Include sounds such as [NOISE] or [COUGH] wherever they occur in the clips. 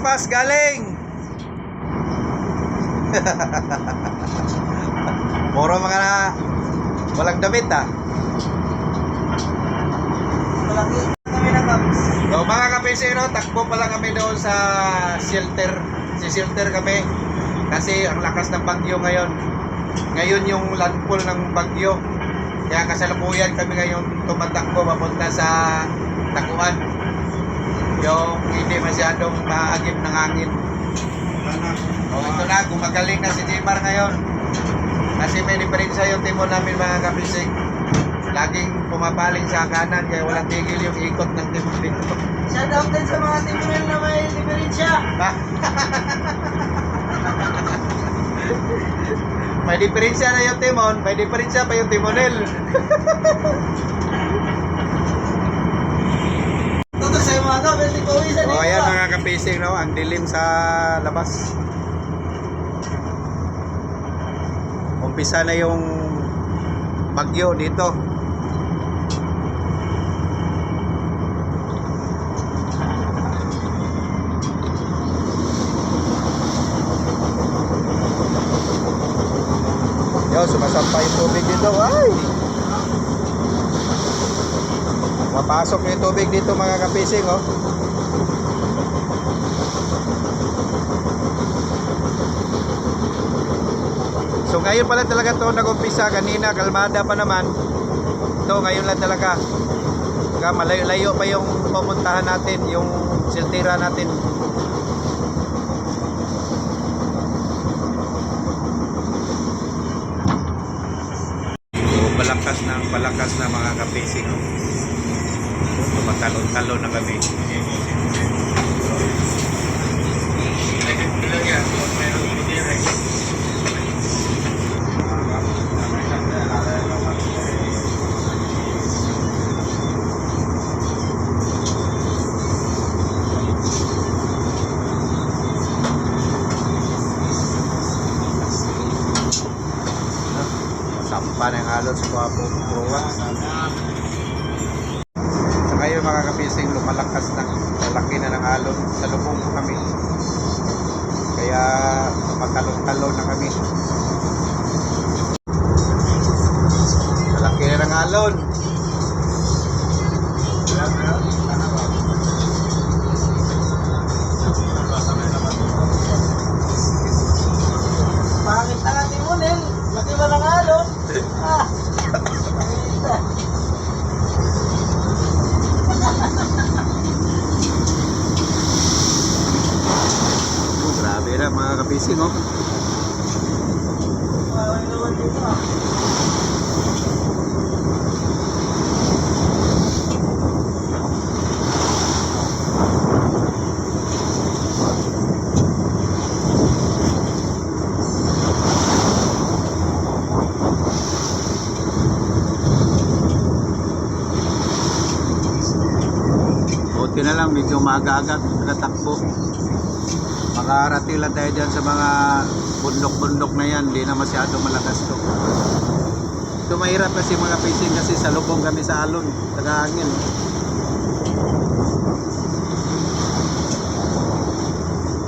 Pas galing. [LAUGHS] Puro mga na walang damit ah. Malaki kami Cubs. So mga kapisero, takbo pala kami doon sa shelter. Si shelter kami. Kasi ang lakas ng bagyo ngayon. Ngayon yung landfall ng bagyo. Kaya kasalukuyan kami ngayon tumatakbo papunta sa Takuan. Yung hindi masyadong maagip ng hangin. O ito na, gumagaling na si Jimar ngayon. Kasi may diferensya yung timo namin mga kapisig. Laging pumapaling sa kanan kaya walang tigil yung ikot ng timo dito. Shout out din sa mga timunin na may diferensya. may diferensya na yung timon, may diferensya pa yung timonel. [LAUGHS] Tutok sa mga ka, pwede ko isa O dito. Kapising, no? ang dilim sa labas. Umpisa na yung bagyo dito. Yo, sumasampay yung tubig dito. Ay! Mapasok yung tubig dito mga kapising, oh. Ngayon pala talaga to nag-umpisa kanina kalmada pa naman. Ito ngayon lang talaga. Kaya malayo-layo pa yung pupuntahan natin, yung siltira natin. So balakas na balakas na mga kapising. Tumatalon-talon na kami. Sampa na mga puruwa. Sa kayo mga kapising, lumalakas na. Malaki na ng alon. Sa lubong kami. Kaya matalong-talon na kami. Malaki na ng alon. Dito ah. Buti na lang, medyo maaga-aga nakatakbo. Makarating lang tayo dyan sa mga bundok-bundok na yan. Hindi na masyado malakas to. Ito mahirap kasi mga fishing kasi sa lubong kami sa alon. Tagahangin.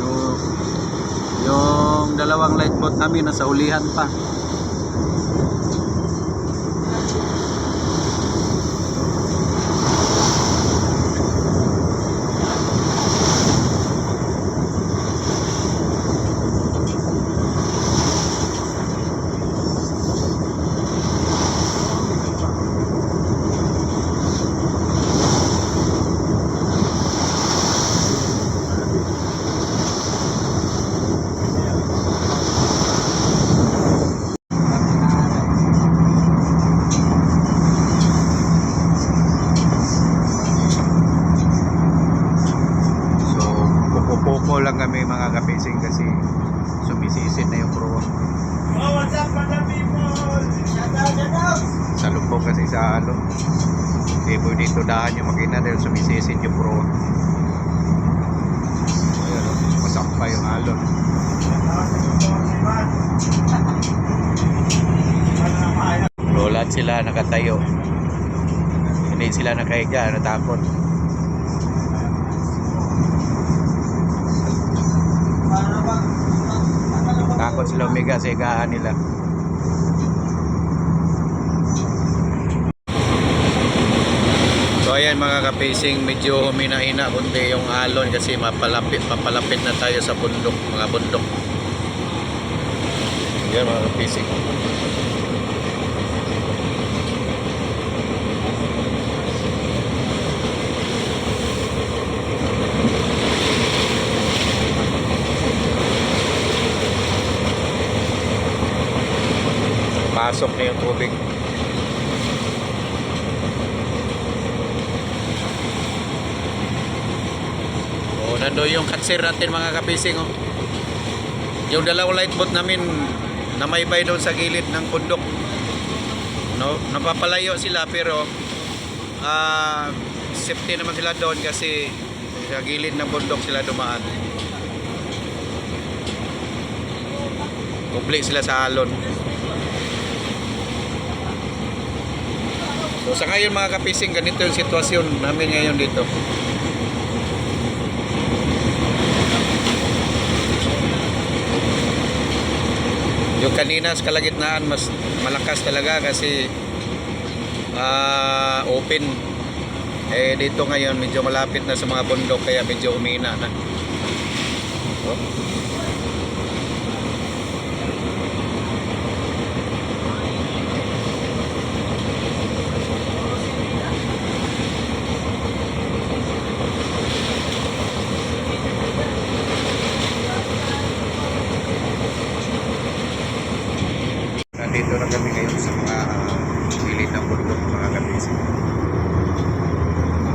Yung, yung dalawang light boat namin nasa ulihan pa. So, pupo lang kami mga kapising kasi sumisisid na yung pro. Oh, what's up, mga people? Shout out, shout out. Sa kasi sa alon. Hindi po dito daan yung makina dahil sumisisid yung pro. Ayun, oh, masakpa yung alon. So, lahat sila nakatayo. Hindi sila nakahiga, natakot. Takot sila umiga sa higaan nila. So ayan mga kapacing, medyo humina-hina kundi yung alon kasi mapalapit, papalapit na tayo sa bundok, mga bundok. Yan mga kapacing. Pasok na yung tubig. Oh, nando yung katsir natin mga kapising oh. Yung dalawang light boat namin namaybay doon sa gilid ng bundok. No, napapalayo sila pero ah safety naman sila doon kasi sa gilid ng bundok sila dumaan. Kumple sila sa alon. So sa ngayon mga kapising, ganito yung sitwasyon namin ngayon dito. Yung kanina sa kalagitnaan mas malakas talaga kasi ah, open. Eh dito ngayon medyo malapit na sa mga bundok kaya medyo umina na. Oh. Nandito na kami ngayon sa mga uh, gilid ng bundok mga kabisi.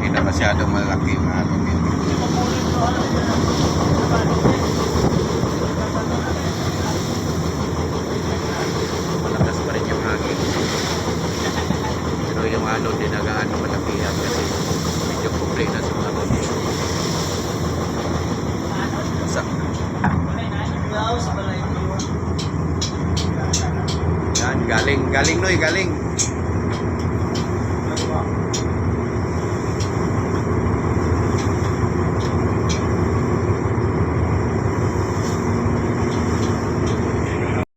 Hindi na masyadong malaki yung ano dito. Malakas pa rin yung hangin. Pero yung ano din nagaano malakihan kasi medyo kumple na sa mga bundok. Sa, yan, galing, galing Noy, galing.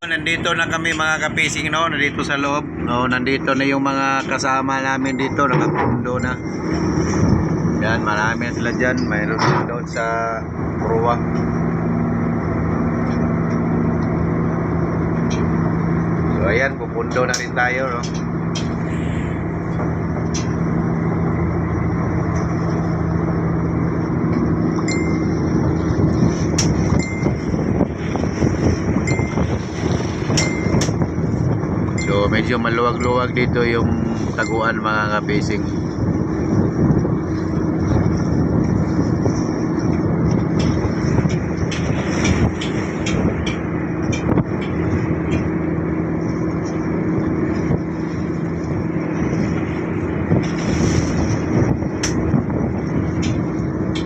Nandito na kami mga kapising no, nandito sa loob. No, nandito na yung mga kasama namin dito, nakapundo na. Yan, marami sila dyan. Mayroon sila doon sa Purwa. So ayan, pupundo na rin tayo, no? So medyo maluwag-luwag dito yung taguan mga kabasing.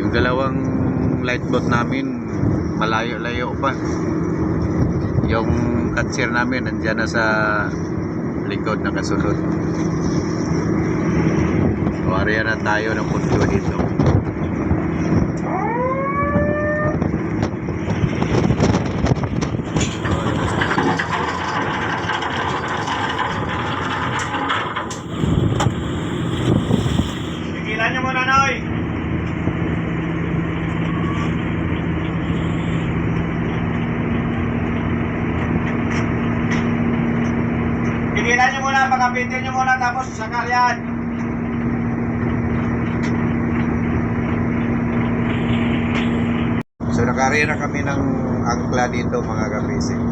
Yung dalawang light boat namin malayo-layo pa. Yung katsir namin nandiyan na sa likod na kasunod. So, area na tayo ng punto dito. Yan. So nakariya na kami ng angkla dito mga kabising.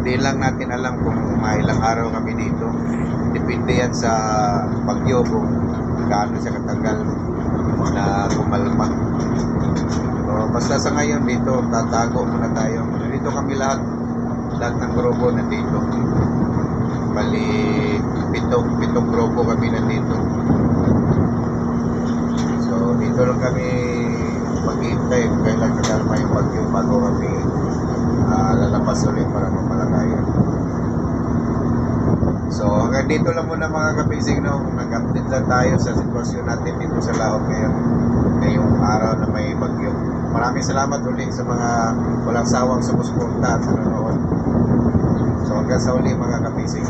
Hindi lang natin alam kung mailang araw kami dito. Depende yan sa bagyo kung gaano siya katagal na kumalma. So basta sa ngayon dito, tatago muna tayo. Dito kami lahat. Lahat ng grupo nandito. Bali, pitong, pitong grupo kami nandito. So dito lang kami maghihintay kailan kakalma yung bagyo bago kami ah, lalabas ulit para mamalagayan. So hanggang dito lang muna mga kapising no, nag-update lang tayo sa sitwasyon natin dito sa Lahog ngayon ngayong araw na may bagyo. maraming salamat uli sa mga walang sawang sumusuporta at nanonood. So hanggang sa uli mga kapising.